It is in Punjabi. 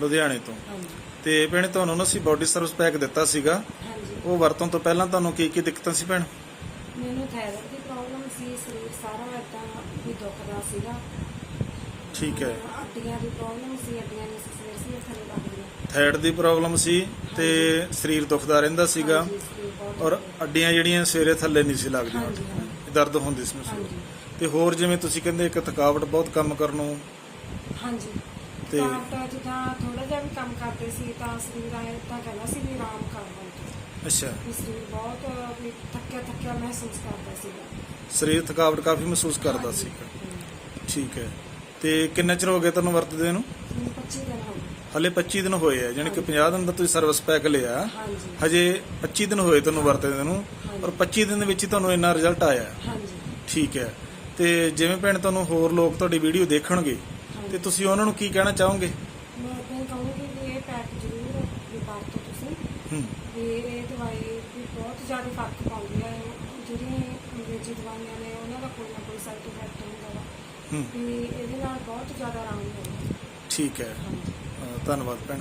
ਲੁਧਿਆਣੇ ਤੋਂ। ਹਾਂਜੀ ਤੇ ਭੈਣੇ ਤੁਹਾਨੂੰ ਨਾ ਅਸੀਂ ਬਾਡੀ ਸਰਵਿਸ ਪੈਕ ਦਿੱਤਾ ਸੀਗਾ। ਹਾਂਜੀ। ਉਹ ਵਰਤੋਂ ਤੋਂ ਪਹਿਲਾਂ ਤੁਹਾਨੂੰ ਕੀ ਕੀ ਦਿੱਕਤਾਂ ਸੀ ਭੈਣ? ਮੈਨੂੰ ਥਾਇਰਾਇਡ ਦੀ ਪ੍ਰੋਬਲਮ ਸੀ ਸਰੀਰ ਸਾਰਾ ਏਦਾਂ ਵੀ ਦੁਖਦਾ ਸੀਗਾ। ਠੀਕ ਹੈ। ਅੱਡੀਆਂ ਦੀ ਪ੍ਰੋਬਲਮ ਸੀ ਅੱਡੀਆਂ ਦੀ ਸਵੇਰ ਸਵੇਰ ਥੱਲੇ ਲੱਗਦੀਆਂ ਥਾਇਰਾਇਡ ਦੀ ਪ੍ਰੋਬਲਮ ਸੀ ਤੇ ਸਰੀਰ ਦੁਖਦਾ ਰਹਿੰਦਾ ਸੀਗਾ ਹਾਂਜੀ, ਸਰੀਰ ਬਹੁਤ ਔਰ ਅੱਡੀਆਂ ਜਿਹੜੀਆਂ ਸਵੇਰੇ ਥੱਲੇ ਨਹੀਂ ਸੀ ਲੱਗਦੀਆਂ। ਹਾਂਜੀ। ਦਰਦ ਹੁੰਦੀ ਸੀ ਮਹਿਸੂਸ। ਹਾਂਜੀ। ਤੇ ਹੋਰ ਜਿਵੇਂ ਤੁਸੀਂ ਕਹਿੰਦੇ ਇੱਕ ਥਕਾਵਟ ਬਹੁਤ ਕੰਮ ਕਰਨ ਨੂੰ ਹਾਂਜੀ। ਤੇ- ਤਾਂ ਤਾਂ ਜਿੱਦਾਂ ਥੋੜਾ ਜਿਹਾ ਵੀ ਕੰਮ ਕਰਦੇ ਸੀ ਤਾਂ ਸਰੀਰ ਆਏ ਤਾਂ ਕਹਿੰਦਾ ਸੀ ਵੀ ਆਰਾਮ ਕਰ ਲਓ ਅੱਛਾ। ਵੀ ਸਰੀਰ ਬਹੁਤ ਵੀ ਥੱਕਿਆ ਥੱਕਿਆ ਮਹਿਸੂਸ ਕਰਦਾ ਸੀਗਾ। ਸਰੀਰ ਥਕਾਵਟ ਕਾਫੀ ਮਹਿਸੂਸ ਕਰਦਾ ਹਮ। ਠੀਕ ਹੈ। ਤੇ ਕਿੰਨੇ ਚਿਰ ਹੋ ਗਿਆ ਤੁਹਾਨੂੰ ਵਰਤਦੇ ਨੂੰ? ਮੈਨੂੰ 25 ਦਿਨ ਹੋ ਗਏ। ਹਲੇ 25 ਦਿਨ ਹੋਏ ਆ ਯਾਨੀ ਕਿ 50 ਦਿਨ ਦਾ ਤੁਸੀਂ ਸਰਵਿਸ ਪੈਕ ਲਿਆ। ਹਾਂਜੀ। ਹਜੇ 25 ਦਿਨ ਹੋਏ ਤੁਹਾਨੂੰ ਵਰਤਦੇ ਨੂੰ ਔਰ 25 ਦਿਨ ਦੇ ਵਿੱਚ ਹੀ ਤੁਹਾਨੂੰ ਇੰਨਾ ਰਿਜ਼ਲਟ ਆਇਆ। ਹਾਂਜੀ। ਠੀਕ ਹੈ। ਤੇ ਜਿਵੇਂ ਭੈਣ ਤੁਹਾਨੂੰ ਹੋਰ ਲੋਕ ਤੁਹਾਡੀ ਵੀਡੀਓ ਦੇਖਣਗੇ ਤੇ ਤੁਸੀਂ ਉਹਨਾਂ ਨੂੰ ਕੀ ਕਹਿਣਾ ਚਾਹੋਗੇ? ਮੈਂ ਇਦਾਂ ਹੀ ਕਹੂੰਗੀ ਵੀ ਇਹ ਪੈਕ ਜ਼ਰੂਰ ਵੀ ਵਰਤੋ ਤੁਸੀਂ। ਹੂੰ। ਵੀ ਇਹ ਦਵਾਈ ਵੀ ਬਹੁਤ ਜ਼ਿਆਦਾ ਫ਼ਰਕ ਪਾਉਂਦੀ ਹੈ ਜਿਹੜੀਆਂ ਅੰਗਰੇਜ਼ੀ ਦਵਾਈਆਂ ਨੇ ਉਹਨਾਂ ਦਾ ਕੋਈ ਨਾ ਕੋਈ ਸਾਈਡ ਇਫੈਕਟ ਹੁੰਦਾ ਵਾ। ਹੂੰ। ਵੀ ਇਹਦੇ ਨਾਲ ਬਹੁਤ ਜ਼ਿਆਦਾ ਆਰਾਮ ਮਿਲਦਾ ਠੀਕ ਹੈ। ਹਾਂਜੀ। ਧੰਨਵਾਦ ਭੈਣ।